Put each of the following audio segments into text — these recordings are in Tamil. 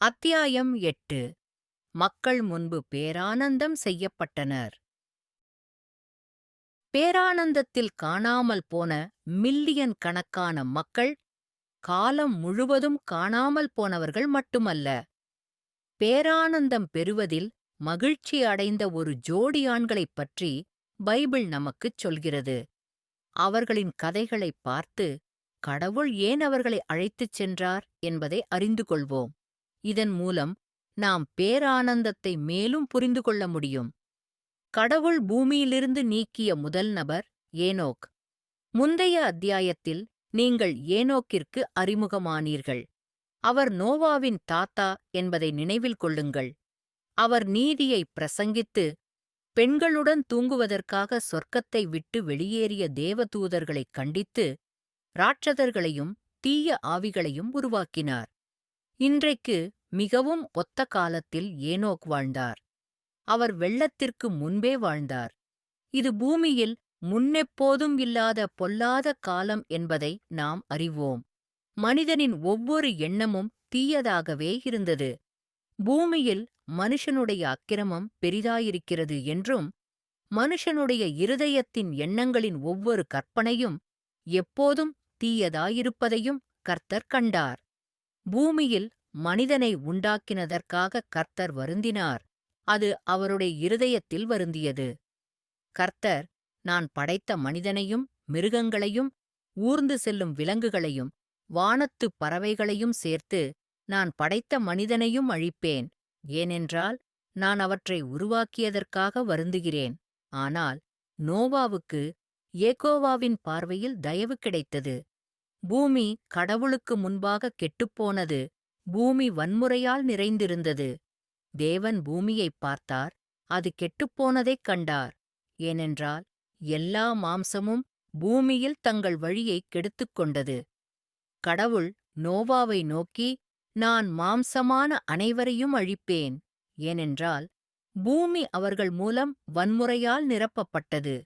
அத்தியாயம் எட்டு. மக்கள் முன்பு பேரானந்தம் செய்யப்பட்டனர். பேரானந்தத்தில் காணாமல் போன மில்லியன் கணக்கான மக்கள் காலம் முழுவதும் காணாமல் போனவர்கள் மட்டுமல்ல. பேரானந்தம் பெறுவதில் மகிழ்ச்சி அடைந்த ஒரு ஜோடி ஆண்களைப் பற்றி பைபிள் நமக்குச் சொல்கிறது. அவர்களின் கதைகளைப் பார்த்து கடவுள் ஏன் அவர்களை அழைத்துச் சென்றார்? என்பதை அறிந்து கொள்வோம். இதன் மூலம் நாம் பேரானந்தத்தை மேலும் புரிந்து கொள்ள முடியும். கடவுள் பூமியிலிருந்து நீக்கிய முதல் நபர் ஏனோக். முந்தைய அத்தியாயத்தில் நீங்கள் ஏனோக்கிற்கு அறிமுகமானீர்கள். அவர் நோவாவின் தாத்தா என்பதை நினைவில் கொள்ளுங்கள். அவர் நீதியை பிரசங்கித்து பெண்களுடன் தூங்குவதற்காக சொர்க்கத்தை விட்டு வெளியேறிய தேவதூதர்களைக் கண்டித்து ராட்சதர்களையும் தீய ஆவிகளையும் உருவாக்கினார். இன்றைக்கு மிகவும் ஒத்த காலத்தில் ஏனோக் வாழ்ந்தார். அவர் வெள்ளத்திற்கு முன்பே வாழ்ந்தார். இது பூமியில் முன்னெப்போதும் இல்லாத பொல்லாத காலம் என்பதை நாம் அறிவோம். மனிதனின் ஒவ்வொரு எண்ணமும் தீயதாகவே இருந்தது. பூமியில் மனுஷனுடைய அக்கிரமம் பெரிதாயிருக்கிறது என்றும் மனுஷனுடைய இருதயத்தின் எண்ணங்களின் ஒவ்வொரு கற்பனையும் எப்போதும் தீயதாயிருப்பதையும் கர்த்தர் கண்டார். பூமியில் மனிதனை உண்டாக்கினதற்காக கர்த்தர் வருந்தினார். அது அவருடைய இருதயத்தில் வருந்தியது. கர்த்தர் நான் படைத்த மனிதனையும் மிருகங்களையும் ஊர்ந்து செல்லும் விலங்குகளையும் வானத்துப் பறவைகளையும் சேர்த்து நான் படைத்த மனிதனையும் அழிப்பேன். ஏனென்றால் நான் அவற்றை உருவாக்கியதற்காக வருந்துகிறேன். ஆனால் நோவாவுக்கு ஏகோவாவின் பார்வையில் தயவு கிடைத்தது. பூமி கடவுளுக்கு முன்பாக கெட்டுப்போனது. பூமி வன்முறையால் நிறைந்திருந்தது. தேவன் பூமியைப் பார்த்தார் அது கெட்டுப்போனதைக் கண்டார். ஏனென்றால் எல்லா மாம்சமும் பூமியில் தங்கள் வழியைக் கெடுத்துக் கொண்டது. கடவுள் நோவாவை நோக்கி நான் மாம்சமான அனைவரையும் அழிப்பேன். ஏனென்றால் பூமி அவர்கள் மூலம் வன்முறையால் நிரப்பப்பட்டது.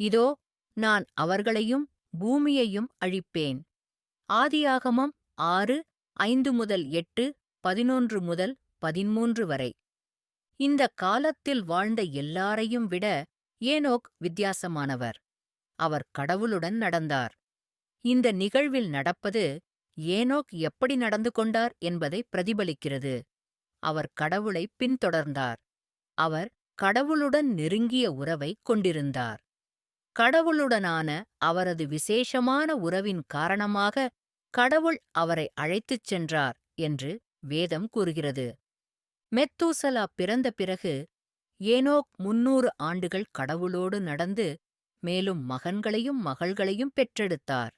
இதோ நான் அவர்களையும் பூமியையும் அழிப்பேன். ஆதியாகமம் ஆறு ஐந்து முதல் எட்டு பதினொன்று முதல் பதிமூன்று வரை. இந்த காலத்தில் வாழ்ந்த எல்லாரையும் விட ஏனோக் வித்தியாசமானவர். அவர் கடவுளுடன் நடந்தார். இந்த நிகழ்வில் நடப்பது ஏனோக் எப்படி நடந்து கொண்டார் என்பதை பிரதிபலிக்கிறது. அவர் கடவுளை பின்தொடர்ந்தார். அவர் கடவுளுடன் நெருங்கிய உறவை கொண்டிருந்தார். கடவுளுடனான அவரது விசேஷமான உறவின் காரணமாக கடவுள் அவரை அழைத்துச் சென்றார் என்று வேதம் கூறுகிறது. மெத்தூசலா பிறந்த பிறகு ஏனோக் முன்னூறு ஆண்டுகள் கடவுளோடு நடந்து மேலும் மகன்களையும் மகள்களையும் பெற்றெடுத்தார்.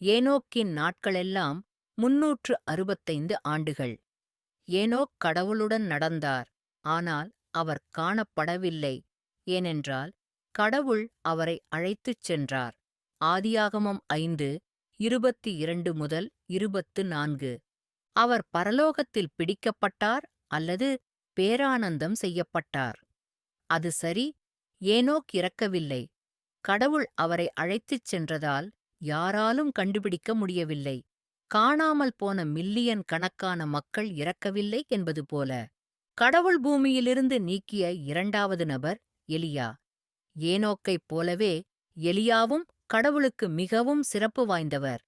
ஏனோக்கின் நாட்களெல்லாம் முன்னூற்று அறுபத்தைந்து ஆண்டுகள். ஏனோக் கடவுளுடன் நடந்தார் ஆனால் அவர் காணப்படவில்லை ஏனென்றால் கடவுள் அவரை அழைத்துச் சென்றார். ஆதியாகமம் ஐந்து இருபத்தி இரண்டு முதல் இருபத்து நான்கு அவர் பரலோகத்தில் பிடிக்கப்பட்டார் அல்லது பேரானந்தம் செய்யப்பட்டார். அது சரி ஏனோக் இறக்கவில்லை. கடவுள் அவரை அழைத்துச் சென்றதால் யாராலும் கண்டுபிடிக்க முடியவில்லை. காணாமல் போன மில்லியன் கணக்கான மக்கள் இறக்கவில்லை என்பது போல. கடவுள் பூமியிலிருந்து நீக்கிய இரண்டாவது நபர் எலியா. ஏனோக்கைப் போலவே எலியாவும் கடவுளுக்கு மிகவும் சிறப்பு வாய்ந்தவர்.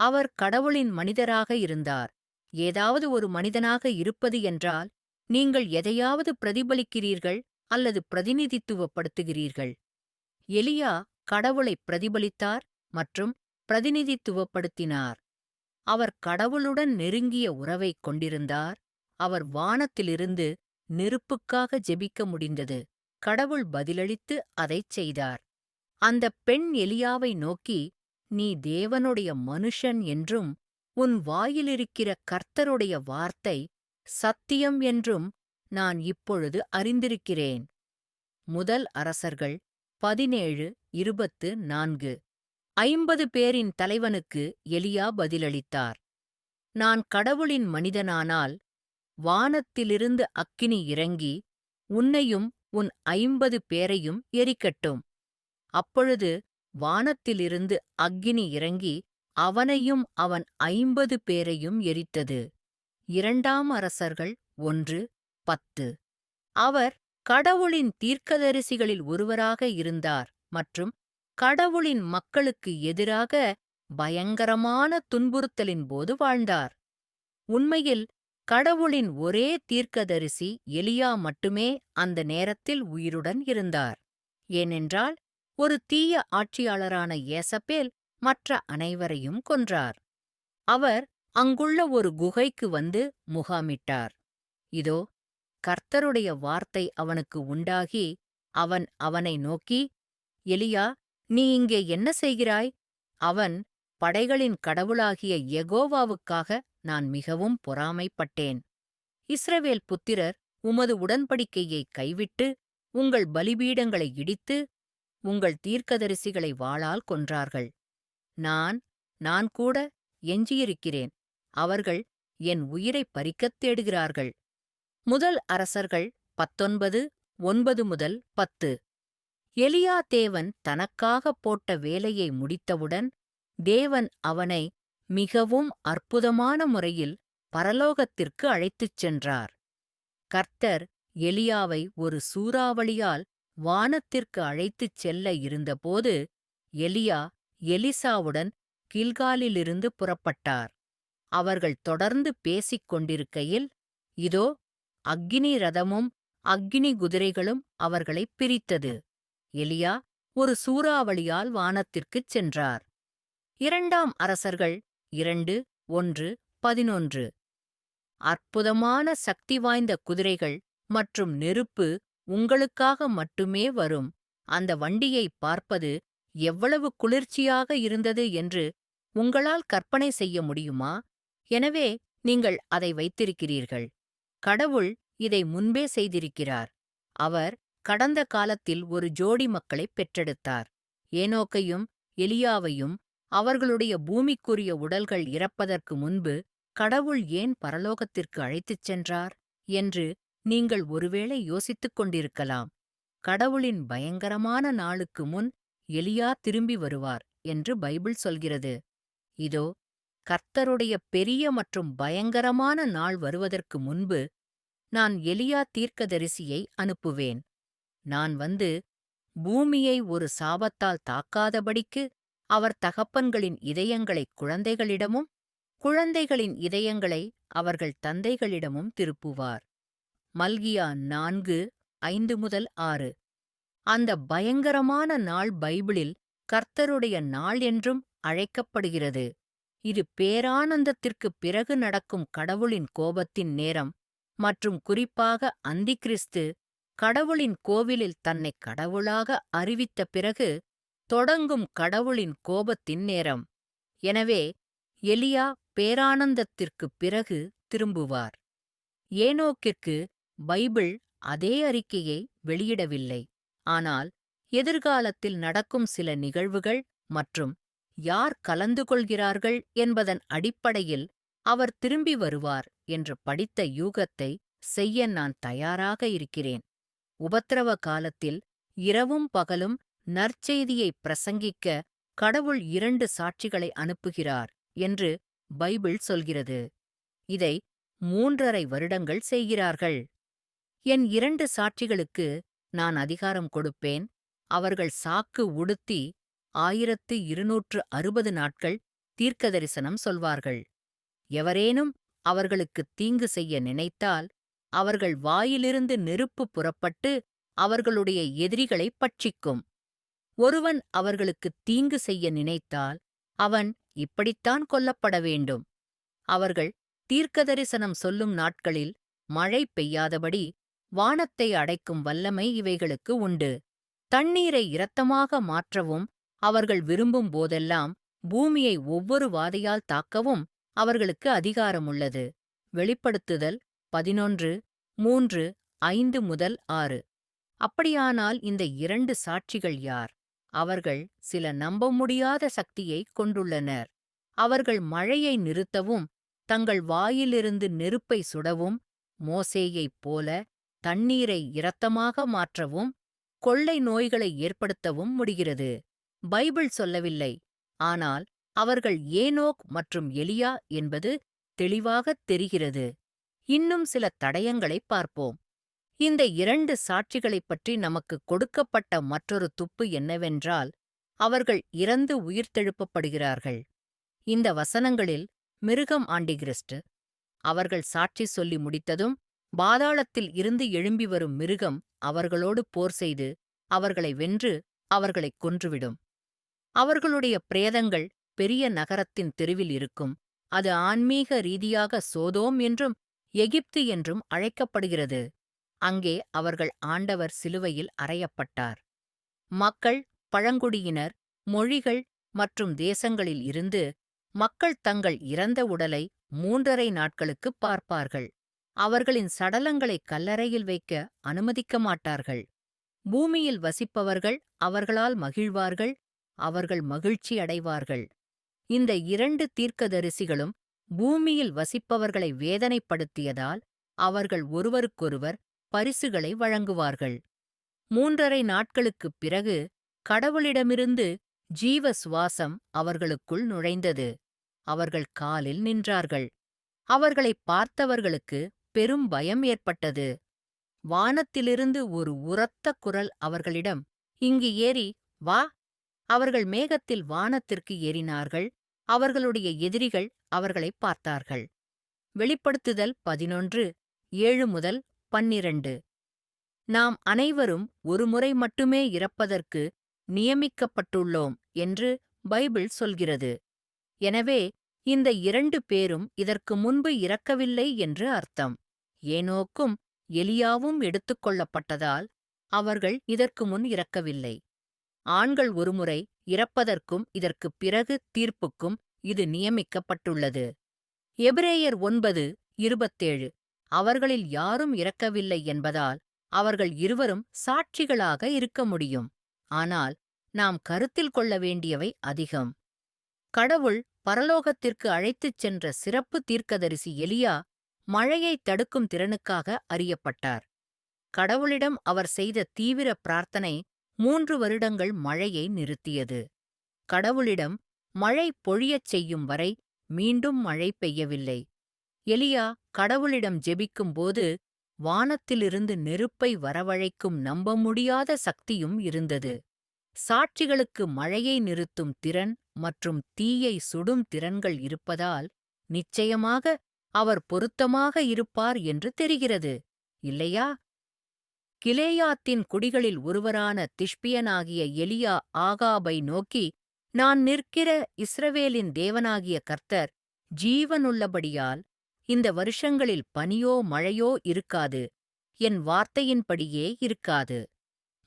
அவர் கடவுளின் மனிதராக இருந்தார். ஏதாவது ஒரு மனிதனாக இருப்பது என்றால் நீங்கள் எதையாவது பிரதிபலிக்கிறீர்கள் அல்லது பிரதிநிதித்துவப்படுத்துகிறீர்கள். எலியா கடவுளை பிரதிபலித்தார் மற்றும் பிரதிநிதித்துவப்படுத்தினார். அவர் கடவுளுடன் நெருங்கிய உறவைக் கொண்டிருந்தார். அவர் வானத்திலிருந்து நெருப்புக்காக ஜெபிக்க முடிந்தது. கடவுள் பதிலளித்து அதைச் செய்தார். அந்தப் பெண் எலியாவை நோக்கி நீ தேவனுடைய மனுஷன் என்றும் உன் வாயிலிருக்கிற கர்த்தருடைய வார்த்தை சத்தியம் என்றும் நான் இப்பொழுது அறிந்திருக்கிறேன் முதல் அரசர்கள் பதினேழு இருபத்து நான்கு. ஐம்பது பேரின் தலைவனுக்கு எலியா பதிலளித்தார். நான் கடவுளின் மனிதனானால் வானத்திலிருந்து அக்கினி இறங்கி உன்னையும் உன் ஐம்பது பேரையும் எரிக்கட்டும். அப்பொழுது வானத்திலிருந்து அக்கினி இறங்கி அவனையும் அவன் ஐம்பது பேரையும் எரித்தது. இரண்டாம் அரசர்கள் ஒன்று பத்து. அவர் கடவுளின் தீர்க்கதரிசிகளில் ஒருவராக இருந்தார் மற்றும் கடவுளின் மக்களுக்கு எதிராக பயங்கரமான துன்புறுத்தலின் போது வாழ்ந்தார். உண்மையில் கடவுளின் ஒரே தீர்க்கதரிசி எலியா மட்டுமே அந்த நேரத்தில் உயிருடன் இருந்தார். ஏனென்றால் ஒரு தீய ஆட்சியாளரான ஏசபேல் மற்ற அனைவரையும் கொன்றார். அவர் அங்குள்ள ஒரு குகைக்கு வந்து முகாமிட்டார். இதோ கர்த்தருடைய வார்த்தை அவனுக்கு உண்டாகி அவன் அவனை நோக்கி எலியா நீ இங்கே என்ன செய்கிறாய்? அவன் படைகளின் கடவுளாகிய எகோவாவுக்காக நான் மிகவும் பொறாமைப்பட்டேன். இஸ்ரவேல் புத்திரர் உமது உடன்படிக்கையை கைவிட்டு உங்கள் பலிபீடங்களை இடித்து உங்கள் தீர்க்கதரிசிகளை வாளால் கொன்றார்கள். நான் நான் கூட எஞ்சியிருக்கிறேன். அவர்கள் என் உயிரைப் பறிக்கத் தேடுகிறார்கள். முதல் அரசர்கள் பத்தொன்பது ஒன்பது முதல் பத்து. எலியா தேவன் தனக்காகப் போட்ட வேலையை முடித்தவுடன் தேவன் அவனை மிகவும் அற்புதமான முறையில் பரலோகத்திற்கு அழைத்துச் சென்றார். கர்த்தர் எலியாவை ஒரு சூறாவளியால் வானத்திற்கு அழைத்துச் செல்ல இருந்தபோது எலியா எலிசாவுடன் கில்காலிலிருந்து புறப்பட்டார். அவர்கள் தொடர்ந்து பேசிக் கொண்டிருக்கையில் இதோ அக்கினி ரதமும் அக்கினி குதிரைகளும் அவர்களைப் பிரித்தது. எலியா ஒரு சூறாவளியால் வானத்திற்குச் சென்றார். இரண்டாம் அரசர்கள் இரண்டு ஒன்று பதினொன்று. அற்புதமான சக்தி வாய்ந்த குதிரைகள் மற்றும் நெருப்பு உங்களுக்காக மட்டுமே வரும். அந்த வண்டியைப் பார்ப்பது எவ்வளவு குளிர்ச்சியாக இருந்தது என்று உங்களால் கற்பனை செய்ய முடியுமா? எனவே நீங்கள் அதை வைத்திருக்கிறீர்கள். கடவுள் இதை முன்பே செய்திருக்கிறார். அவர் கடந்த காலத்தில் ஒரு ஜோடி மக்களைப் பெற்றெடுத்தார். ஏனோக்கையும் எலியாவையும் அவர்களுடைய பூமிக்குரிய உடல்கள் இறப்பதற்கு முன்பு கடவுள் ஏன் பரலோகத்திற்கு அழைத்துச் சென்றார்? என்று நீங்கள் ஒருவேளை யோசித்துக் கொண்டிருக்கலாம். கடவுளின் பயங்கரமான நாளுக்கு முன் எலியா திரும்பி வருவார் என்று பைபிள் சொல்கிறது. இதோ கர்த்தருடைய பெரிய மற்றும் பயங்கரமான நாள் வருவதற்கு முன்பு நான் எலியா தீர்க்கதரிசியை அனுப்புவேன். நான் வந்து பூமியை ஒரு சாபத்தால் தாக்காதபடிக்கு அவர் தகப்பன்களின் இதயங்களைக் குழந்தைகளிடமும் குழந்தைகளின் இதயங்களை அவர்கள் தந்தைகளிடமும் திருப்புவார். மல்கியா நான்கு ஐந்து முதல் ஆறு. அந்த பயங்கரமான நாள் பைபிளில் கர்த்தருடைய நாள் என்றும் அழைக்கப்படுகிறது. இது பேரானந்தத்திற்குப் பிறகு நடக்கும் கடவுளின் கோபத்தின் நேரம் மற்றும் குறிப்பாக அந்திகிறிஸ்து கடவுளின் கோவிலில் தன்னை கடவுளாக அறிவித்த பிறகு தொடங்கும் கடவுளின் கோபத்தின் நேரம். எனவே எலியா பேரானந்தத்திற்குப் பிறகு திரும்புவார். ஏனோக்கிற்கு பைபிள் அதே அறிக்கையை வெளியிடவில்லை. ஆனால் எதிர்காலத்தில் நடக்கும் சில நிகழ்வுகள் மற்றும் யார் கலந்து கொள்கிறார்கள் என்பதன் அடிப்படையில் அவர் திரும்பி வருவார் என்று படித்த யூகத்தை செய்ய நான் தயாராக இருக்கிறேன். உபத்திரவ காலத்தில் இரவும் பகலும் நற்செய்தியை பிரசங்கிக்க கடவுள் இரண்டு சாட்சிகளை அனுப்புகிறார் என்று பைபிள் சொல்கிறது. இதை மூன்றரை வருடங்கள் செய்கிறார்கள். என் இரண்டு சாட்சிகளுக்கு நான் அதிகாரம் கொடுப்பேன். அவர்கள் சாக்கு உடுத்தி ஆயிரத்து இருநூற்று அறுபது நாட்கள் தீர்க்கதரிசனம் சொல்வார்கள். எவரேனும் அவர்களுக்குத் தீங்கு செய்ய நினைத்தால் அவர்கள் வாயிலிருந்து நெருப்பு புறப்பட்டு அவர்களுடைய எதிரிகளைப் பட்சிக்கும். ஒருவன் அவர்களுக்குத் தீங்கு செய்ய நினைத்தால் அவன் இப்படித்தான் கொல்லப்பட வேண்டும். அவர்கள் தீர்க்கதரிசனம் சொல்லும் நாட்களில் மழை பெய்யாதபடி வானத்தை அடைக்கும் வல்லமை இவைகளுக்கு உண்டு. தண்ணீரை இரத்தமாக மாற்றவும் அவர்கள் விரும்பும் போதெல்லாம் பூமியை ஒவ்வொரு வாதையால் தாக்கவும் அவர்களுக்கு அதிகாரமுள்ளது. வெளிப்படுத்துதல் பதினொன்று மூன்று ஐந்து முதல் ஆறு. அப்படியானால் இந்த இரண்டு சாட்சிகள் யார்? அவர்கள் சில நம்ப முடியாத சக்தியை கொண்டுள்ளனர். அவர்கள் மழையை நிறுத்தவும் தங்கள் வாயிலிருந்து நெருப்பை சுடவும் மோசேயைப் போல தண்ணீரை இரத்தமாக மாற்றவும் கொள்ளை நோய்களை ஏற்படுத்தவும் முடிகிறது. பைபிள் சொல்லவில்லை. ஆனால் அவர்கள் ஏனோக் மற்றும் எலியா என்பது தெளிவாகத் தெரிகிறது. இன்னும் சில தடயங்களைப் பார்ப்போம். இந்த இரண்டு சாட்சிகளைப் பற்றி நமக்கு கொடுக்கப்பட்ட மற்றொரு துப்பு என்னவென்றால் அவர்கள் இறந்து உயிர்த்தெழுப்பப்படுகிறார்கள். இந்த வசனங்களில் மிருகம் ஆண்டிகிறிஸ்ட் அவர்கள் சாட்சி சொல்லி முடித்ததும் பாதாளத்தில் இருந்து எழும்பி வரும் மிருகம் அவர்களோடு போர் செய்து அவர்களை வென்று அவர்களைக் கொன்றுவிடும். அவர்களுடைய பிரேதங்கள் பெரிய நகரத்தின் தெருவில் இருக்கும். அது ஆன்மீக ரீதியாக சோதோம் என்றும் எகிப்து என்றும் அழைக்கப்படுகிறது. அங்கே அவர்கள் ஆண்டவர் சிலுவையில் அறையப்பட்டார். மக்கள் பழங்குடியினர் மொழிகள் மற்றும் தேசங்களில் இருந்து மக்கள் தங்கள் இறந்த உடலை மூன்றரை நாட்களுக்குப் பார்ப்பார்கள். அவர்களின் சடலங்களை கல்லறையில் வைக்க அனுமதிக்க மாட்டார்கள். பூமியில் வசிப்பவர்கள் அவர்களால் மகிழ்வார்கள் அவர்கள் மகிழ்ச்சி அடைவார்கள். இந்த இரண்டு தீர்க்கதரிசிகளும் பூமியில் வசிப்பவர்களை வேதனைப்படுத்தியதால் அவர்கள் ஒருவருக்கொருவர் பரிசுகளை வழங்குவார்கள். மூன்றரை நாட்களுக்குப் பிறகு கடவுளிடமிருந்து ஜீவ சுவாசம் அவர்களுக்குள் நுழைந்தது. அவர்கள் காலில் நின்றார்கள். அவர்களைப் பார்த்தவர்களுக்கு பெரும் பயம் ஏற்பட்டது. வானத்திலிருந்து ஒரு உரத்த குரல் அவர்களிடம் இங்கு ஏறி வா. அவர்கள் மேகத்தில் வானத்திற்கு ஏறினார்கள். அவர்களுடைய எதிரிகள் அவர்களைப் பார்த்தார்கள். வெளிப்படுத்துதல் பதினொன்று ஏழு முதல் பன்னிரண்டு. நாம் அனைவரும் ஒருமுறை மட்டுமே இறப்பதற்கு நியமிக்கப்பட்டுள்ளோம் என்று பைபிள் சொல்கிறது. எனவே இந்த இரண்டு பேரும் இதற்கு முன்பு இறக்கவில்லை என்று அர்த்தம். ஏனோக்கும் எலியாவும் எடுத்துக்கொள்ளப்பட்டதால் அவர்கள் இதற்கு முன் இறக்கவில்லை. ஆண்கள் ஒருமுறை இறப்பதற்கும் இதற்குப் பிறகு தீர்ப்புக்கும் இது நியமிக்கப்பட்டுள்ளது. எபிரேயர் ஒன்பது இருபத்தேழு. அவர்களில் யாரும் இறக்கவில்லை என்பதால் அவர்கள் இருவரும் சாட்சிகளாக இருக்க முடியும். ஆனால் நாம் கருத்தில் கொள்ள வேண்டியவை அதிகம். கடவுள் பரலோகத்திற்கு அழைத்துச் சென்ற சிறப்பு தீர்க்கதரிசி எலியா மழையை தடுக்கும் திறனுக்காக அறியப்பட்டார். கடவுளிடம் அவர் செய்த தீவிர பிரார்த்தனை மூன்று வருடங்கள் மழையை நிறுத்தியது. கடவுளிடம் மழை பொழியச் செய்யும் வரை மீண்டும் மழை பெய்யவில்லை. எலியா கடவுளிடம் ஜெபிக்கும்போது வானத்திலிருந்து நெருப்பை வரவழைக்கும் நம்ப முடியாத சக்தியும் இருந்தது. சாட்சிகளுக்கு மழையை நிறுத்தும் திறன் மற்றும் தீயை சுடும் திறன்கள் இருப்பதால் நிச்சயமாக அவர் பொருத்தமாக இருப்பார் என்று தெரிகிறது இல்லையா? கிலேயாத்தின் குடிகளில் ஒருவரான திஷ்பியனாகிய எலியா ஆகாபை நோக்கி நான் நிற்கிற இஸ்ரவேலின் தேவனாகிய கர்த்தர் ஜீவனுள்ளபடியால் இந்த வருஷங்களில் பனியோ மழையோ இருக்காது என் வார்த்தையின்படியே இருக்காது.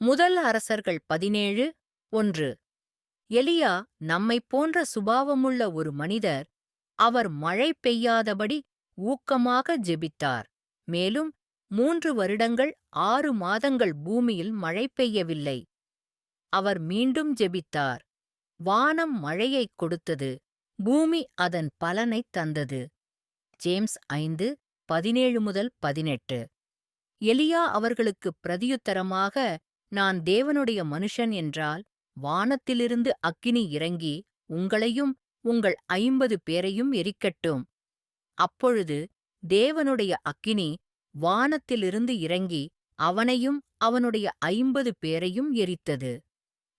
முதல் அரசர்கள் பதினேழு ஒன்று. எலியா நம்மைப் போன்ற சுபாவமுள்ள ஒரு மனிதர் அவர் மழை பெய்யாதபடி ஊக்கமாக ஜெபித்தார். மேலும் மூன்று வருடங்கள் ஆறு மாதங்கள் பூமியில் மழை பெய்யவில்லை. அவர் மீண்டும் ஜெபித்தார். வானம் மழையைக் கொடுத்தது பூமி அதன் பலனைத் தந்தது. ஜேம்ஸ் ஐந்து பதினேழு முதல் பதினெட்டு. எலியா அவர்களுக்குப் பிரதியுத்தரமாக நான் தேவனுடைய மனுஷன் என்றால் வானத்திலிருந்து அக்கினி இறங்கி உங்களையும் உங்கள் ஐம்பது பேரையும் எரிக்கட்டும். அப்பொழுது தேவனுடைய அக்கினி வானத்திலிருந்து இறங்கி அவனையும் அவனுடைய ஐம்பது பேரையும் எரித்தது.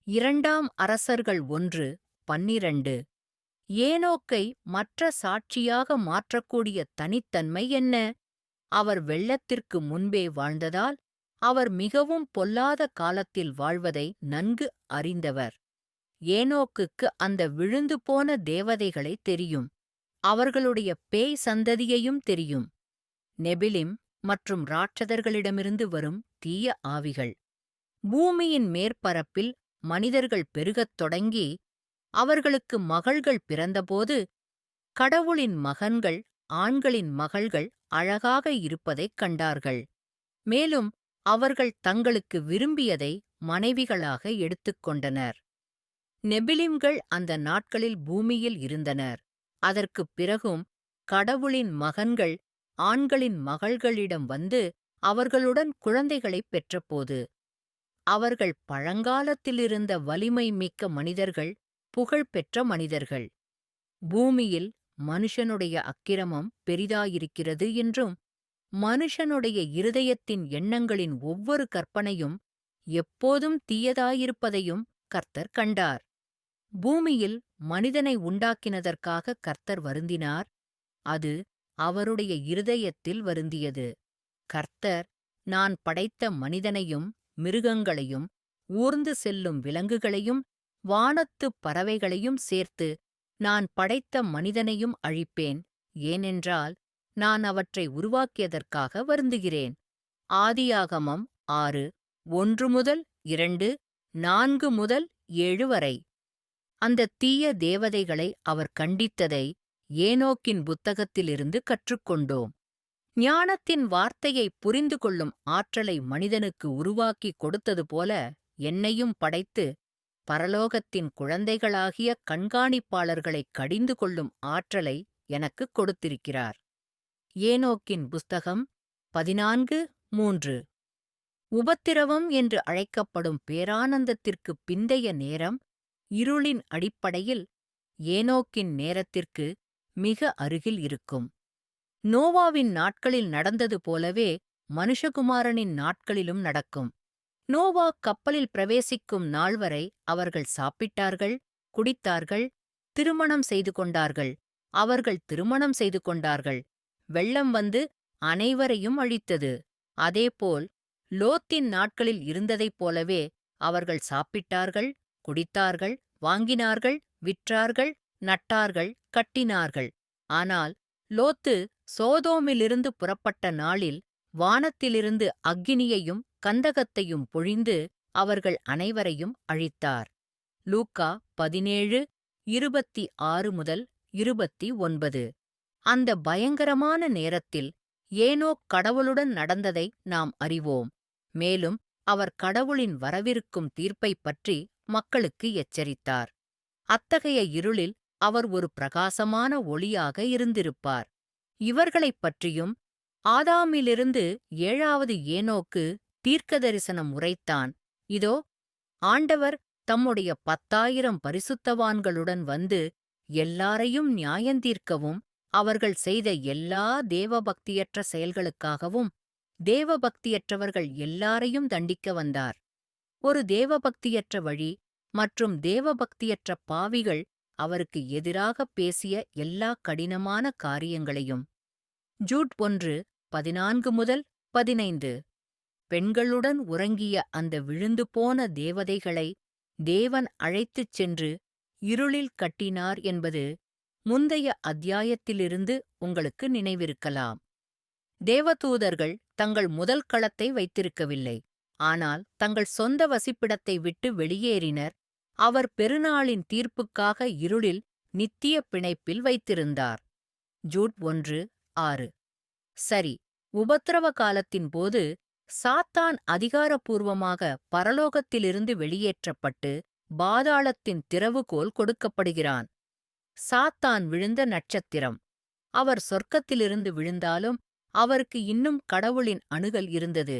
இரண்டாம் அரசர்கள் ஒன்று பன்னிரண்டு. ஏனோக்கை மற்ற சாட்சியாக மாற்றக்கூடிய தனித்தன்மை என்ன? அவர் வெள்ளத்திற்கு முன்பே வாழ்ந்ததால் அவர் மிகவும் பொல்லாத காலத்தில் வாழ்வதை நன்கு அறிந்தவர். ஏனோக்குக்கு அந்த விழுந்து போன தேவதைகளை தெரியும். அவர்களுடைய பேய் சந்ததியையும் தெரியும். நெபிலிம் மற்றும் ராட்சதர்களிடமிருந்து வரும் தீய ஆவிகள். பூமியின் மேற்பரப்பில் மனிதர்கள் பெருகத் தொடங்கி அவர்களுக்கு மகள்கள் பிறந்தபோது கடவுளின் மகன்கள் ஆண்களின் மகள்கள் அழகாக இருப்பதைக் கண்டார்கள். மேலும் அவர்கள் தங்களுக்கு விரும்பியதை மனைவிகளாக எடுத்துக்கொண்டனர் நெபிலிம்கள் அந்த நாட்களில் பூமியில் இருந்தனர். அதற்குப் பிறகும் கடவுளின் மகன்கள் ஆண்களின் மகள்களிடம் வந்து அவர்களுடன் குழந்தைகளைப் பெற்றபோது அவர்கள் பழங்காலத்திலிருந்த வலிமை மிக்க மனிதர்கள் புகழ்பெற்ற மனிதர்கள். பூமியில் மனுஷனுடைய அக்கிரமம் பெரிதாயிருக்கிறது என்றும் மனுஷனுடைய இருதயத்தின் எண்ணங்களின் ஒவ்வொரு கற்பனையும் எப்போதும் தீயதாயிருப்பதையும் கர்த்தர் கண்டார். பூமியில் மனிதனை உண்டாக்கினதற்காக கர்த்தர் வருந்தினார். அது அவருடைய இருதயத்தில் வருந்தியது. கர்த்தர் நான் படைத்த மனிதனையும் மிருகங்களையும் ஊர்ந்து செல்லும் விலங்குகளையும் வானத்துப் பறவைகளையும் சேர்த்து நான் படைத்த மனிதனையும் அழிப்பேன். ஏனென்றால் நான் அவற்றை உருவாக்கியதற்காக வருந்துகிறேன். ஆதியாகமம் ஆறு ஒன்று முதல் இரண்டு நான்கு முதல் ஏழு வரை. அந்த தீய தேவதைகளை அவர் கண்டித்ததை ஏனோக்கின் புத்தகத்திலிருந்து கற்றுக்கொண்டோம். ஞானத்தின் வார்த்தையை புரிந்து கொள்ளும் ஆற்றலை மனிதனுக்கு உருவாக்கிக் கொடுத்தது போல என்னையும் படைத்து பரலோகத்தின் குழந்தைகளாகிய கண்காணிப்பாளர்களைக் கடிந்து கொள்ளும் ஆற்றலை எனக்குக் கொடுத்திருக்கிறார். ஏனோக்கின் புஸ்தகம் பதினான்கு மூன்று. உபத்திரவம் என்று அழைக்கப்படும் பேரானந்தத்திற்குப் பிந்தைய நேரம் இருளின் அடிப்படையில் ஏனோக்கின் நேரத்திற்கு மிக அருகில் இருக்கும். நோவாவின் நாட்களில் நடந்தது போலவே மனுஷகுமாரனின் நாட்களிலும் நடக்கும். நோவா கப்பலில் பிரவேசிக்கும் நாள் வரை அவர்கள் சாப்பிட்டார்கள் குடித்தார்கள் திருமணம் செய்து கொண்டார்கள். அவர்கள் திருமணம் செய்து கொண்டார்கள். வெள்ளம் வந்து அனைவரையும் அழித்தது. அதேபோல் லோத்தின் நாட்களில் இருந்ததைப் போலவே அவர்கள் சாப்பிட்டார்கள் குடித்தார்கள் வாங்கினார்கள் விற்றார்கள் நட்டார்கள் கட்டினார்கள். ஆனால் லோத்து சோதோமிலிருந்து புறப்பட்ட நாளில் வானத்திலிருந்து அக்கினியையும் கந்தகத்தையும் பொழிந்து அவர்கள் அனைவரையும் அழித்தார். லூக்கா பதினேழு இருபத்தி ஆறு முதல் இருபத்தி ஒன்பது. அந்த பயங்கரமான நேரத்தில் ஏனோக் கடவுளுடன் நடந்ததை நாம் அறிவோம். மேலும் அவர் கடவுளின் வரவிருக்கும் தீர்ப்பைப் பற்றி மக்களுக்கு எச்சரித்தார். அத்தகைய இருளில் அவர் ஒரு பிரகாசமான ஒளியாக இருந்திருப்பார். இவர்களைப் பற்றியும் ஆதாமிலிருந்து ஏழாவது ஏனோக்கு தீர்க்கதரிசனம் உரைத்தான் இதோ ஆண்டவர் தம்முடைய பத்தாயிரம் பரிசுத்தவான்களுடன் வந்து எல்லாரையும் நியாயந்தீர்க்கவும் அவர்கள் செய்த எல்லா தேவபக்தியற்ற செயல்களுக்காகவும் தேவபக்தியற்றவர்கள் எல்லாரையும் தண்டிக்க வந்தார். ஒரு தேவபக்தியற்ற வழி மற்றும் தேவபக்தியற்ற பாவிகள் அவருக்கு எதிராகப் பேசிய எல்லா கடினமான காரியங்களையும். ஜூட் ஒன்று பதினான்கு முதல் பதினைந்து. பெண்களுடன் உறங்கிய அந்த விழுந்து போன தேவதைகளை தேவன் அழைத்துச் சென்று இருளில் கட்டினார் என்பது முந்தைய அத்தியாயத்திலிருந்து உங்களுக்கு நினைவிருக்கலாம். தேவதூதர்கள் தங்கள் முதல் களத்தை வைத்திருக்கவில்லை. ஆனால் தங்கள் சொந்த வசிப்பிடத்தை விட்டு வெளியேறினர். அவர் பெருநாளின் தீர்ப்புக்காக இருளில் நித்திய பிணைப்பில் வைத்திருந்தார். ஜூட் ஒன்று ஆறு. சரி உபத்திரவ காலத்தின் போது சாத்தான் அதிகாரப்பூர்வமாக பரலோகத்திலிருந்து வெளியேற்றப்பட்டு பாதாளத்தின் திறவுகோல் கொடுக்கப்படுகிறான். சாத்தான் விழுந்த நட்சத்திரம். அவர் சொர்க்கத்திலிருந்து விழுந்தாலும் அவருக்கு இன்னும் கடவுளின் அணுகல் இருந்தது.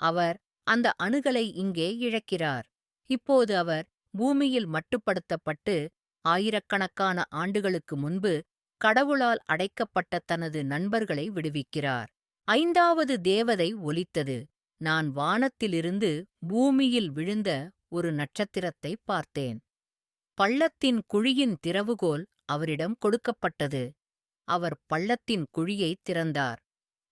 அவர் அந்த அணுகலை இங்கே இழக்கிறார். இப்போது அவர் பூமியில் மட்டுப்படுத்தப்பட்டு ஆயிரக்கணக்கான ஆண்டுகளுக்கு முன்பு கடவுளால் அடைக்கப்பட்ட தனது நண்பர்களை விடுவிக்கிறார். ஐந்தாவது தேவதை ஒலித்தது. நான் வானத்திலிருந்து பூமியில் விழுந்த ஒரு நட்சத்திரத்தை பார்த்தேன். பள்ளத்தின் குழியின் திறவுகோல் அவரிடம் கொடுக்கப்பட்டது. அவர் பள்ளத்தின் குழியைத் திறந்தார்.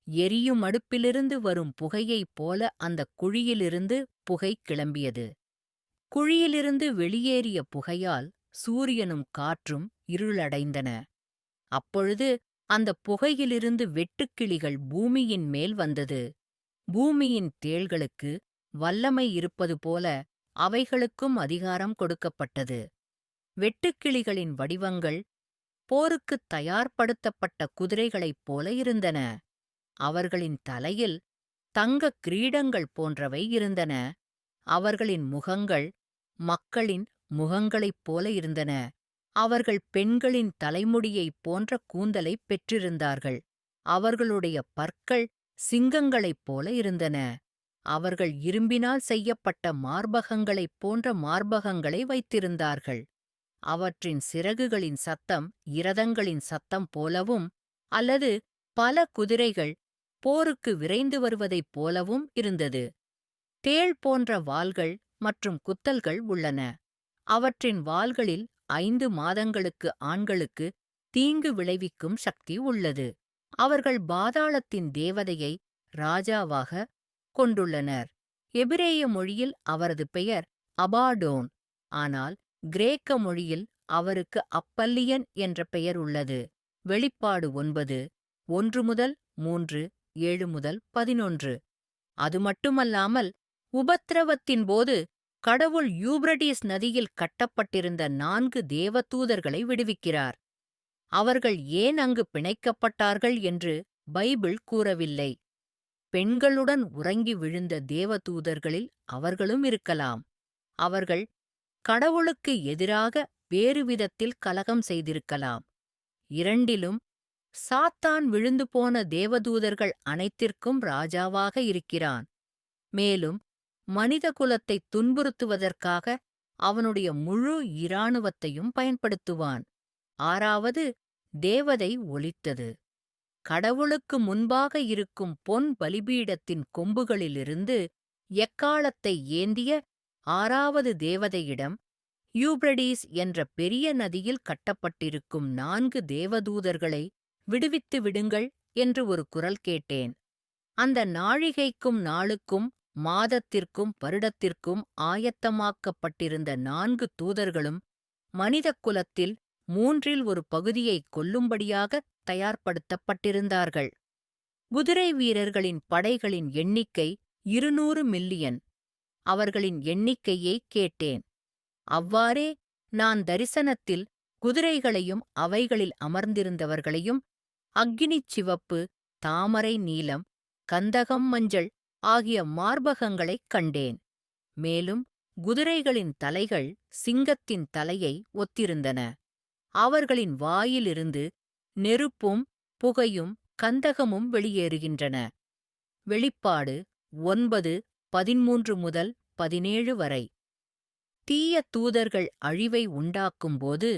எரியும் அடுப்பிலிருந்து வரும் புகையைப் போல அந்தக் குழியிலிருந்து புகை கிளம்பியது. குழியிலிருந்து வெளியேறிய புகையால் சூரியனும் காற்றும் இருளடைந்தன. அப்பொழுது அந்த புகையிலிருந்து வெட்டுக்கிளிகள் பூமியின் மேல் வந்தது. பூமியின் தேள்களுக்கு வல்லமை இருப்பது போல அவைகளுக்கும் அதிகாரம் கொடுக்கப்பட்டது. வெட்டுக்கிளிகளின் வடிவங்கள் போருக்குத் தயார்படுத்தப்பட்ட குதிரைகளைப் போல இருந்தன. அவர்களின் தலையில் தங்கக் கிரீடங்கள் போன்றவை இருந்தன. அவர்களின் முகங்கள் மக்களின் முகங்களைப் போல இருந்தன. அவர்கள் பெண்களின் தலைமுடியைப் போன்ற கூந்தலைப் பெற்றிருந்தார்கள். அவர்களுடைய பற்கள் சிங்கங்களைப் போல இருந்தன. அவர்கள் இரும்பினால் செய்யப்பட்ட மார்பகங்களைப் போன்ற மார்பகங்களை வைத்திருந்தார்கள். அவற்றின் சிறகுகளின் சத்தம் இரதங்களின் சத்தம் போலவும் அல்லது பல குதிரைகள் போருக்கு விரைந்து வருவதைப் போலவும் இருந்தது. தேள் போன்ற வாள்கள் மற்றும் குத்தல்கள் உள்ளன. அவற்றின் வாள்களில் ஐந்து மாதங்களுக்கு ஆண்களுக்கு தீங்கு விளைவிக்கும் சக்தி உள்ளது. அவர்கள் பாதாளத்தின் தேவதையை ராஜாவாக கொண்டுள்ளனர். எபிரேய மொழியில் அவரது பெயர் அபாடோன். ஆனால் கிரேக்க மொழியில் அவருக்கு அப்பல்லியன் என்ற பெயர் உள்ளது. வெளிப்பாடு ஒன்பது ஒன்று முதல் மூன்று ஏழு முதல் பதினொன்று. அது மட்டுமல்லாமல் உபத்திரவத்தின் போது கடவுள் யூப்ரடிஸ் நதியில் கட்டப்பட்டிருந்த நான்கு தேவதூதர்களை விடுவிக்கிறார். அவர்கள் ஏன் அங்கு பிணைக்கப்பட்டார்கள் என்று பைபிள் கூறவில்லை. பெண்களுடன் உறங்கி விழுந்த தேவதூதர்களில் அவர்களும் இருக்கலாம். அவர்கள் கடவுளுக்கு எதிராக வேறு விதத்தில் கலகம் செய்திருக்கலாம். இரண்டிலும் சாத்தான் விழுந்து போன தேவதூதர்கள் அனைத்திற்கும் ராஜாவாக இருக்கிறான். மேலும் மனித குலத்தை துன்புறுத்துவதற்காக அவனுடைய முழு இராணுவத்தையும் பயன்படுத்துவான். ஆறாவது தேவதை ஒழித்தது. கடவுளுக்கு முன்பாக இருக்கும் பொன் பலிபீடத்தின் கொம்புகளிலிருந்து எக்காலத்தை ஏந்திய ஆறாவது தேவதையிடம் யூப்ரடீஸ் என்ற பெரிய நதியில் கட்டப்பட்டிருக்கும் நான்கு தேவதூதர்களை விடுவித்து விடுங்கள் என்று ஒரு குரல் கேட்டேன். அந்த நாழிகைக்கும் நாளுக்கும் மாதத்திற்கும் வருடத்திற்கும் ஆயத்தமாக்கப்பட்டிருந்த நான்கு தூதர்களும் மனித குலத்தில் மூன்றில் ஒரு பகுதியை கொல்லும்படியாக தயார்படுத்தப்பட்டிருந்தார்கள். குதிரை வீரர்களின் படைகளின் எண்ணிக்கை இருநூறு மில்லியன். அவர்களின் எண்ணிக்கையை கேட்டேன். அவ்வாறே நான் தரிசனத்தில் குதிரைகளையும் அவைகளில் அமர்ந்திருந்தவர்களையும் அக்கினிச் சிவப்பு தாமரை நீலம் கந்தகம் மஞ்சள் ஆகிய மார்பகங்களைக் கண்டேன். மேலும் குதிரைகளின் தலைகள் சிங்கத்தின் தலையை ஒத்திருந்தன. அவர்களின் வாயிலிருந்து நெருப்பும் புகையும் கந்தகமும் வெளியேறுகின்றன. வெளிப்பாடு ஒன்பது பதிமூன்று முதல் பதினேழு வரை. தீய தூதர்கள் அழிவை உண்டாக்கும்போது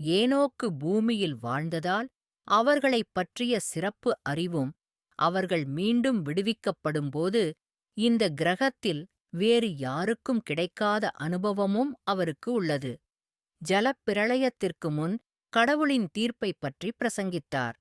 ஏனோக்கு பூமியில் வாழ்ந்ததால் அவர்களைப் பற்றிய சிறப்பு அறிவும் அவர்கள் மீண்டும் விடுவிக்கப்படும்போது இந்த கிரகத்தில் வேறு யாருக்கும் கிடைக்காத அனுபவமும் அவருக்கு உள்ளது. ஜலப்பிரளயத்திற்கு முன் கடவுளின் தீர்ப்பைப் பற்றி பிரசங்கித்தார்.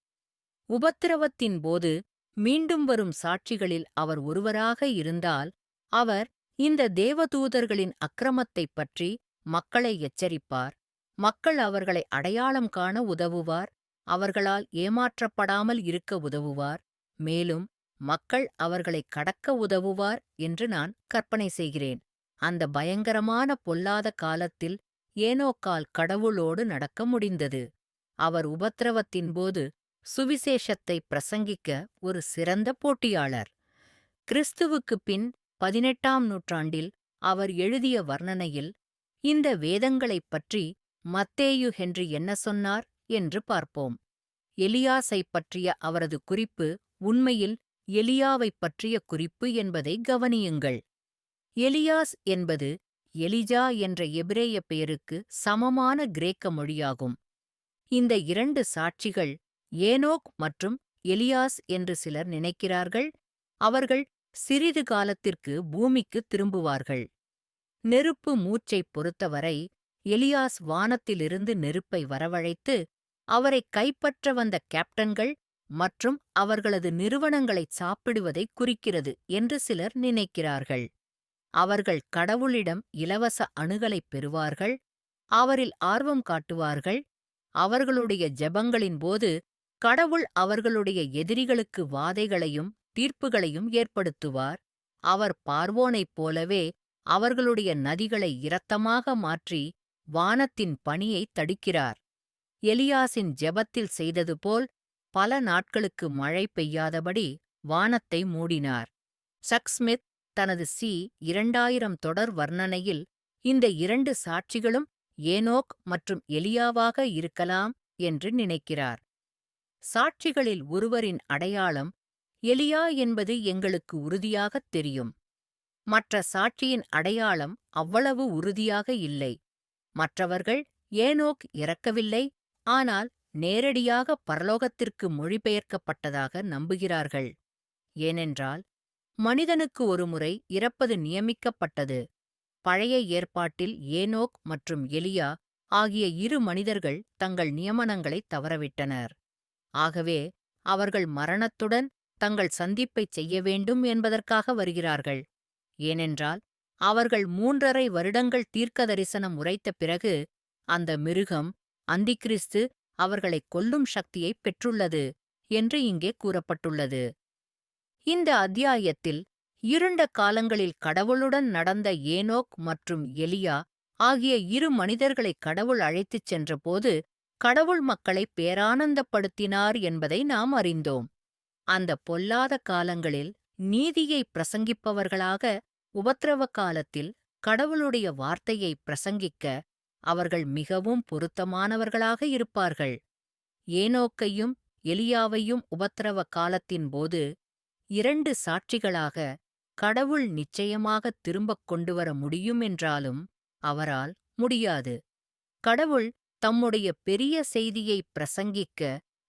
உபத்திரவத்தின் போது மீண்டும் வரும் சாட்சிகளில் அவர் ஒருவராக இருந்தால் அவர் இந்த தேவதூதர்களின் அக்கிரமத்தைப் பற்றி மக்களை எச்சரிப்பார். மக்கள் அவர்களை அடையாளம் காண உதவுவார். அவர்களால் ஏமாற்றப்படாமல் இருக்க உதவுவார். மேலும் மக்கள் அவர்களை கடக்க உதவுவார் என்று நான் கற்பனை செய்கிறேன். அந்த பயங்கரமான பொல்லாத காலத்தில் ஏனோக்கால் கடவுளோடு நடக்க முடிந்தது. அவர் உபத்திரவத்தின் போது சுவிசேஷத்தை பிரசங்கிக்க ஒரு சிறந்த போட்டியாளர். கிறிஸ்துவுக்குப் பின் பதினெட்டாம் நூற்றாண்டில் அவர் எழுதிய வர்ணனையில் இந்த வேதங்களைப் பற்றி மத்தேயு ஹென்றி என்ன சொன்னார்? என்று பார்ப்போம். எலியாசைப் பற்றிய அவரது குறிப்பு உண்மையில் எலியாவைப் பற்றிய குறிப்பு என்பதை கவனியுங்கள். எலியாஸ் என்பது எலிஜா என்ற எபிரேய பெயருக்கு சமமான கிரேக்க மொழியாகும். இந்த இரண்டு சாட்சிகள் ஏனோக் மற்றும் எலியாஸ் என்று சிலர் நினைக்கிறார்கள். அவர்கள் சிறிது காலத்திற்கு பூமிக்கு திரும்புவார்கள். நெருப்பு மூச்சைப் பொறுத்தவரை எலியாஸ் வானத்திலிருந்து நெருப்பை வரவழைத்து அவரை கைப்பற்ற வந்த கேப்டன்கள் மற்றும் அவர்களது நிறுவனங்களைச் சாப்பிடுவதைக் குறிக்கிறது என்று சிலர் நினைக்கிறார்கள். அவர்கள் கடவுளிடம் இலவச அணுகலைப் பெறுவார்கள் அவரில் ஆர்வம் காட்டுவார்கள் அவர்களுடைய ஜெபங்களின் போது கடவுள் அவர்களுடைய எதிரிகளுக்கு வாதைகளையும் தீர்ப்புகளையும் ஏற்படுத்துவார். அவர் பார்வோனைப் போலவே அவர்களுடைய நதிகளை இரத்தமாக மாற்றி வானத்தின் பணியைத் தடுக்கிறார். எலியாசின் ஜெபத்தில் செய்தது போல் பல நாட்களுக்கு மழை பெய்யாதபடி வானத்தை மூடினார். சக்ஸ்மித் தனது சி இரண்டாயிரம் தொடர் வர்ணனையில் இந்த இரண்டு சாட்சிகளும் ஏனோக் மற்றும் எலியாவாக இருக்கலாம் என்று நினைக்கிறார். சாட்சிகளில் ஒருவரின் அடையாளம் எலியா என்பது எங்களுக்கு உறுதியாகத் தெரியும். மற்ற சாட்சியின் அடையாளம் அவ்வளவு உறுதியாக இல்லை. மற்றவர்கள் ஏனோக் இறக்கவில்லை ஆனால் நேரடியாக பரலோகத்திற்கு மொழிபெயர்க்கப்பட்டதாக நம்புகிறார்கள். ஏனென்றால் மனிதனுக்கு ஒருமுறை இறப்பது நியமிக்கப்பட்டது. பழைய ஏற்பாட்டில் ஏனோக் மற்றும் எலியா ஆகிய இரு மனிதர்கள் தங்கள் நியமனங்களை தவறவிட்டனர். ஆகவே அவர்கள் மரணத்துடன் தங்கள் சந்திப்பைச் செய்ய வேண்டும் என்பதற்காக வருகிறார்கள். ஏனென்றால் அவர்கள் மூன்றரை வருடங்கள் தீர்க்க தரிசனம் உரைத்த பிறகு அந்த மிருகம் அந்திக்கிறிஸ்து அவர்களை கொல்லும் சக்தியைப் பெற்றுள்ளது என்று இங்கே கூறப்பட்டுள்ளது. இந்த அத்தியாயத்தில் இருண்ட காலங்களில் கடவுளுடன் நடந்த ஏனோக் மற்றும் எலியா ஆகிய இரு மனிதர்களை கடவுள் அழைத்துச் சென்றபோது கடவுள் மக்களை பேரானந்தப்படுத்தினார் என்பதை நாம் அறிந்தோம். அந்த பொல்லாத காலங்களில் நீதியை பிரசங்கிப்பவர்களாக உபத்திரவ காலத்தில் கடவுளுடைய வார்த்தையை பிரசங்கிக்க அவர்கள் மிகவும் பொருத்தமானவர்களாக இருப்பார்கள். ஏனோக்கையும் எலியாவையும் உபத்திரவ காலத்தின் போது இரண்டு சாட்சிகளாக கடவுள் நிச்சயமாக திரும்பக் கொண்டுவர முடியும் என்றாலும் அவரால் முடியாது. கடவுள் தம்முடைய பெரிய செய்தியை பிரசங்கிக்க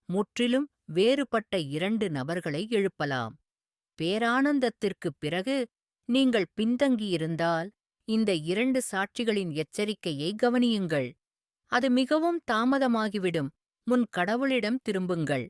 முற்றிலும் வேறுபட்ட இரண்டு நபர்களை எழுப்பலாம். பேரானந்தத்திற்குப் பிறகு நீங்கள் பின்தங்கியிருந்தால் இந்த இரண்டு சாட்சிகளின் எச்சரிக்கையை கவனியுங்கள். அது மிகவும் தாமதமாகிவிடும். முன் கடவுளிடம் திரும்புங்கள்.